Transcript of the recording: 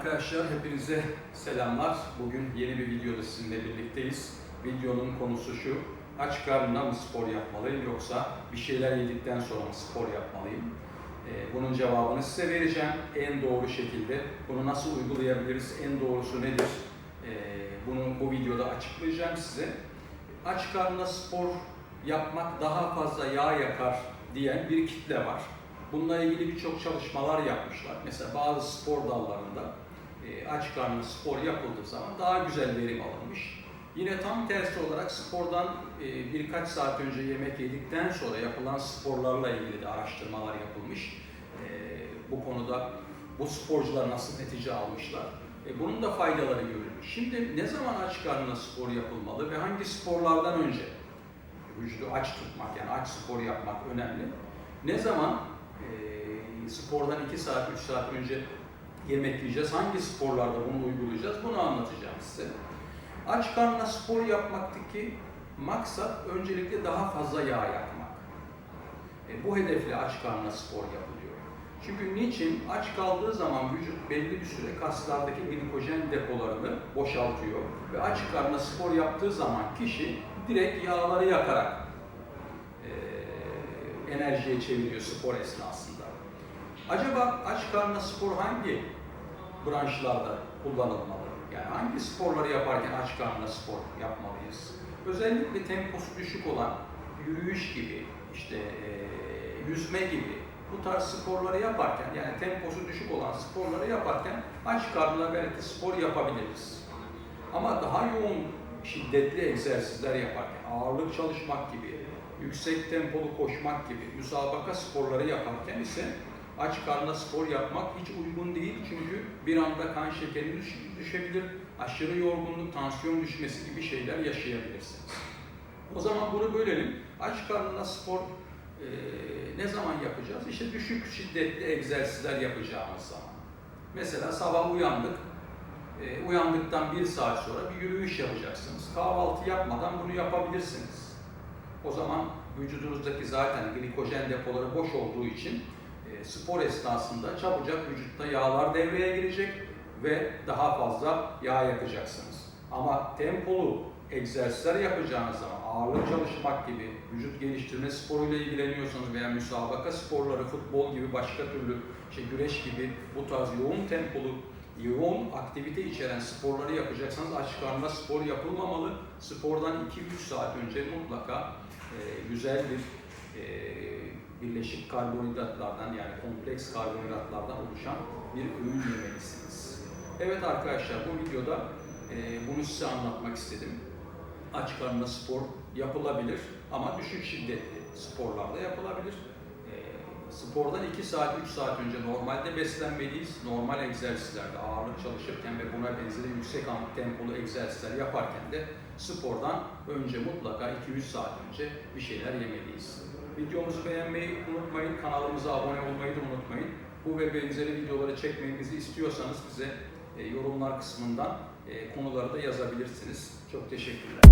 Arkadaşlar hepinize selamlar. Bugün yeni bir videoda sizinle birlikteyiz. Videonun konusu şu. Aç karnına mı spor yapmalıyım yoksa bir şeyler yedikten sonra mı spor yapmalıyım? Ee, bunun cevabını size vereceğim. En doğru şekilde bunu nasıl uygulayabiliriz? En doğrusu nedir? Ee, bunu bu videoda açıklayacağım size. Aç karnına spor yapmak daha fazla yağ yakar diyen bir kitle var. Bununla ilgili birçok çalışmalar yapmışlar. Mesela bazı spor dallarında aç karnına spor yapıldığı zaman daha güzel verim alınmış. Yine tam tersi olarak spordan e, birkaç saat önce yemek yedikten sonra yapılan sporlarla ilgili de araştırmalar yapılmış. E, bu konuda bu sporcular nasıl netice almışlar? E, bunun da faydaları görülmüş. Şimdi ne zaman aç karnına spor yapılmalı ve hangi sporlardan önce vücudu aç tutmak yani aç spor yapmak önemli. Ne zaman spordan 2 saat 3 saat önce yemek yiyeceğiz, hangi sporlarda bunu uygulayacağız bunu anlatacağım size. Aç karnına spor yapmaktaki maksat öncelikle daha fazla yağ yakmak. E, bu hedefle aç karnına spor yapılıyor. Çünkü niçin? Aç kaldığı zaman vücut belli bir süre kaslardaki glikojen depolarını boşaltıyor ve aç karnına spor yaptığı zaman kişi direkt yağları yakarak e, enerjiye çeviriyor spor esnasında. Acaba aç karnına spor hangi branşlarda kullanılmalı? Yani hangi sporları yaparken aç karnına spor yapmalıyız? Özellikle temposu düşük olan yürüyüş gibi, işte e, yüzme gibi bu tarz sporları yaparken yani temposu düşük olan sporları yaparken aç karnına belki spor yapabiliriz. Ama daha yoğun şiddetli egzersizler yaparken, ağırlık çalışmak gibi, yüksek tempolu koşmak gibi müsabaka sporları yaparken ise aç karnına spor yapmak hiç uygun değil çünkü bir anda kan şekeri düş- düşebilir, aşırı yorgunluk, tansiyon düşmesi gibi şeyler yaşayabilirsiniz. O zaman bunu bölelim. Aç karnına spor e, ne zaman yapacağız? İşte düşük şiddetli egzersizler yapacağımız zaman. Mesela sabah uyandık, e, uyandıktan bir saat sonra bir yürüyüş yapacaksınız. Kahvaltı yapmadan bunu yapabilirsiniz. O zaman vücudunuzdaki zaten glikojen depoları boş olduğu için spor esnasında çabucak vücutta yağlar devreye girecek ve daha fazla yağ yakacaksınız. Ama tempolu egzersizler yapacağınız zaman ağırlık çalışmak gibi vücut geliştirme sporuyla ilgileniyorsanız veya müsabaka sporları, futbol gibi başka türlü işte güreş gibi bu tarz yoğun tempolu yoğun aktivite içeren sporları yapacaksanız aç karnına spor yapılmamalı. Spordan 2-3 saat önce mutlaka e, güzel bir e, birleşik karbonhidratlardan yani kompleks karbonhidratlardan oluşan bir öğün yemelisiniz. Evet arkadaşlar bu videoda e, bunu size anlatmak istedim. Aç karnına spor yapılabilir ama düşük şiddetli sporlarda yapılabilir. Spordan 2 saat 3 saat önce normalde beslenmeliyiz. Normal egzersizlerde ağırlık çalışırken ve buna benzeri yüksek tempolu egzersizler yaparken de spordan önce mutlaka 2-3 saat önce bir şeyler yemeliyiz. Videomuzu beğenmeyi unutmayın, kanalımıza abone olmayı da unutmayın. Bu ve benzeri videoları çekmemizi istiyorsanız bize e, yorumlar kısmından e, konuları da yazabilirsiniz. Çok teşekkürler.